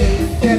Thank you.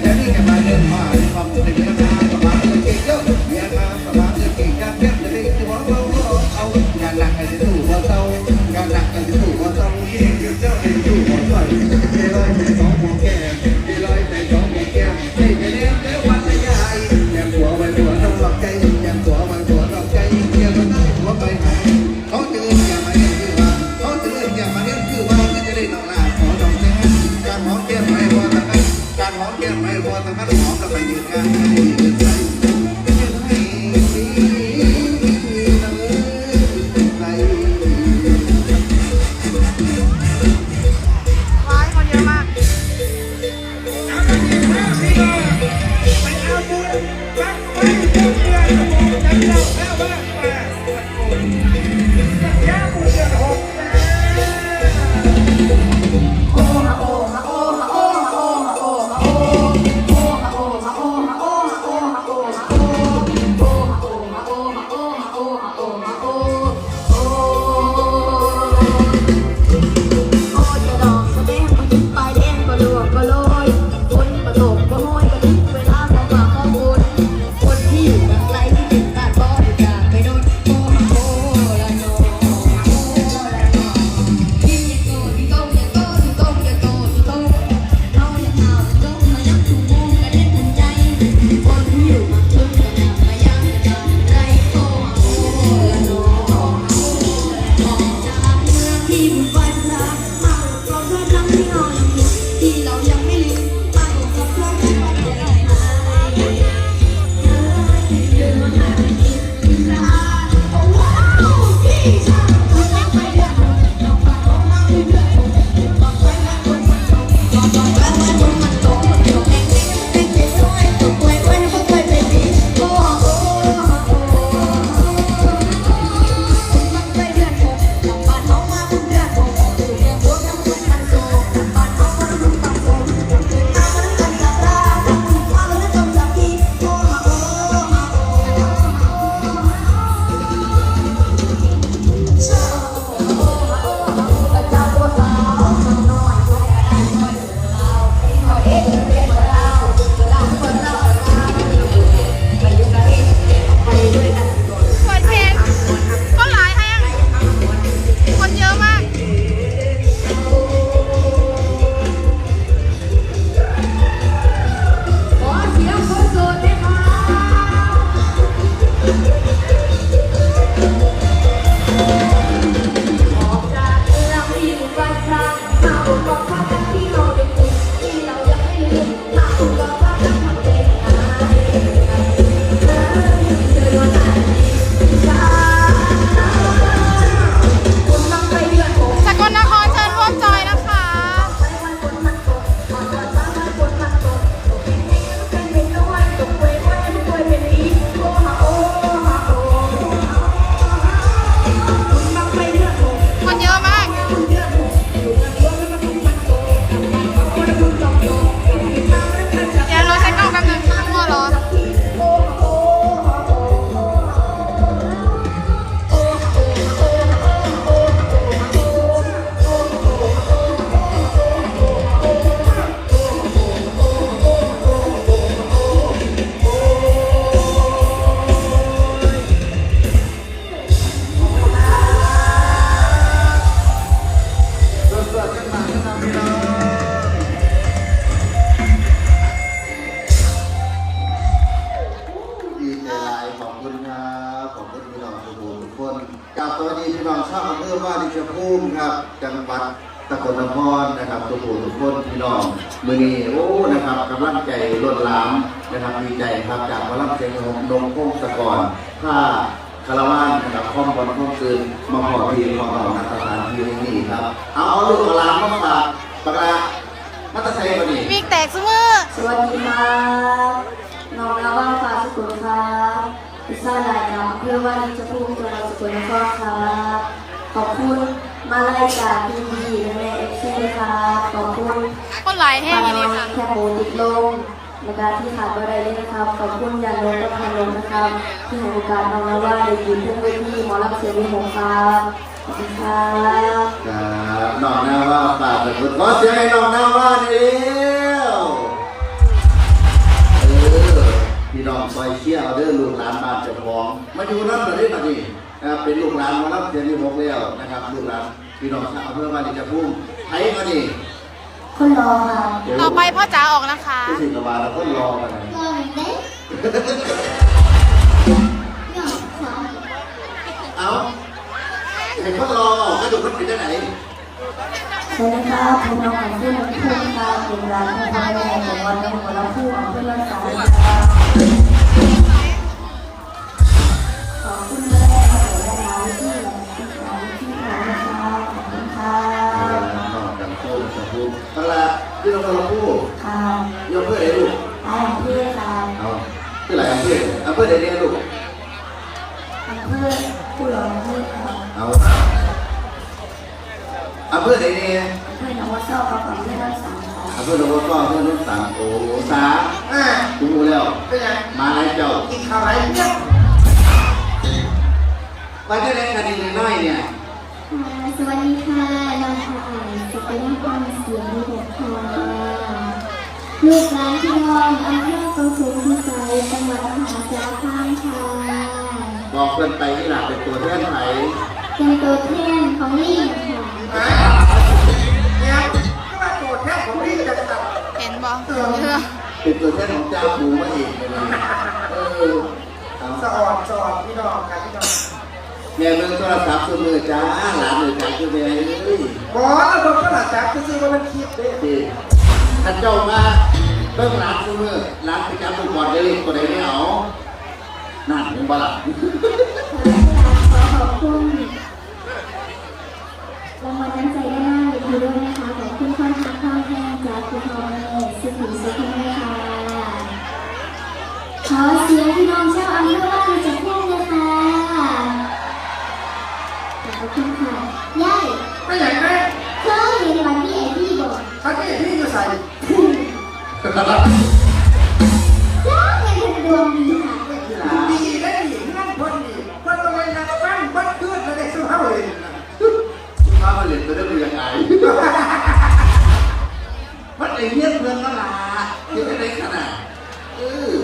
พร้อมกับไปยืนข้างให้ยืน Oh, ชภูมิครับ จังหวัดตสกลนครนะครับทุกคนทุกคนพี่น้องมือนีโอ้นะครับกำลังใจล้นหลามนะครับมีใจครับจากพลังเสียงของโมพงตะกอนถ้าคาราวานนะครับข้อมบอลข้อมคืนมาขอทีของเรานะสถานที่นี่ครับเอาลูกหลามมาฝากปากกามัตเตอร์ไซค์มาดิวิ่แตกเสมอสวัสดีครับน้องลาว่าฟ้าสุขุมครับพิซซ่าลายน้ำเพื่อว่าจะพุ่งตัวเราสุขุมนครครับ ขอบคุณมาลายจากทีดีแม่เอฟซีครับขอบคุณคนหลายแห้งมาลอยแคบหมูติดลมนะคะที่ขาดไปไริเลยนะครับ ขอบคุณยันลงกับพันลงนะครับ ที่ให้โอกาสน้องนว่าได้ยินเพื่อนทีหมอรับเสียงวิหงครับคุณครับครับน้าว่าปากเป็นคนขอเสียงให้นออหน้าว่าเดีพี่น้องซอยเชี่ยวเด้อลูกหลานบ้านเจ้าของมาอยู่นั่นประเทศมาดี นะครับเป็นลูกหลานมารับเสียงที่หกแล้วนะครับลูกหลานพี่น้องชาวอำเภอวารินชภูมิไทยมาดีคนรอค่ะต่อไปพ่อจ๋าออกนะคะที่สิงคโปร์แล้วก็รอกันนะรอเด็กหยอกขอเอาเห็นเขารอก็ดูเขาเป็นที่ไหนสวัสดีครับผมน้องของพี่น้องพุ่มค่ะเป็นร้านที่ทำในของวันนี้ของเราผู้ของเพื่อนสาวค่ ค่ะนอกจากโซ่ชมพูตลาดพี่น้องเราพูดค่ะยกเพื่อไหนลูกร้านพี่ค่ะเอาที่ไหนอำเภออำเภอไหนเนี่ยลูกอำเภอผู้หลงพี่ค่ะเอาอำเภอไหนเนี่ยอำเภอหนองวัวซ้อกับอำเภอรักษาค่ะอำเภอหนองบัวก้ออำเภอนุ่นสามโอ้สามอ่าคุณรู้แล้วเป็นไงมาแล้วเจ้ากินข้าวไรเนี่ยมาได้แล้วคดีน้อยเนี่ย สวัสดีค่ะน้องค่ะอ่านสกุลความเสียงดีแบบค่ะลูกหลานพี่น้องอำเภอกองสูงพิสัยจังหวัดมหาสารคามค่ะบอกเพื่อนไปที่หลักเป็นตัวแทนไทยเป็นตัวแทนของลิงค่ะเนี่ยก็มาโกรธแค่ผมนี่จะตัดเห็นบอกเป็นตัวแทนของเจ้าปูมาเองเลยเออเอาสะออนสะออนพี่น้องกันพี่น้อง แม่เมืองโทรศัพท์สุมือจ้าหลานมือจ้าคือแม่เอ้ยบอสเราก็หลับจับคือว่ามันคิดเด้ดีท่านเจ้ามาเบิ่งหลานสุมือหลานไปจับลูกบอลได้เลยคนใดไม่เอานั่นเป็นบ้าล่ะขอบคุณรางวัลน้ำใจได้านหน้าเวทีด้วยนะคะขอบคุณข้าวทักข้าวแห้งจากคุณทองเมธสุขุมสุขแม่ค่ะขอเสียงพี่น้องชาวอำเภอ ดวงดีค่ะดีได้ดีนั่นคนดีคนเราเลยนะปั้งปั้งเพื่อนอะไรสุภาพเลยถ้ามาเล่นตัวได้เป็นยังไงมันไอ้เงี้ยเพื่อนนั่นล่ะยังไม่ได้ขนาดเออ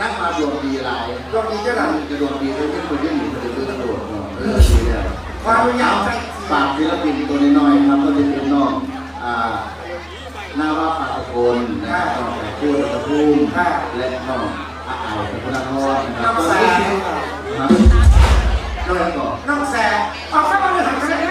นั่งมาดวงดีไรลองดีเจ้าหน่อยจะดวงดีด้วยที่คนที่หนีคนเดียวกระโดดเนาะเออดีแล้วความยาวใจฝากศิลปินตัวน้อยๆครับก็จะเป็นน้องอ่า นาวาปาตะกนนะครับน้องไก่พูตะกูนและน้องอาเอาพนักงานนะครับน้องแซ่น้องแซ่เอาเามาเลยครับ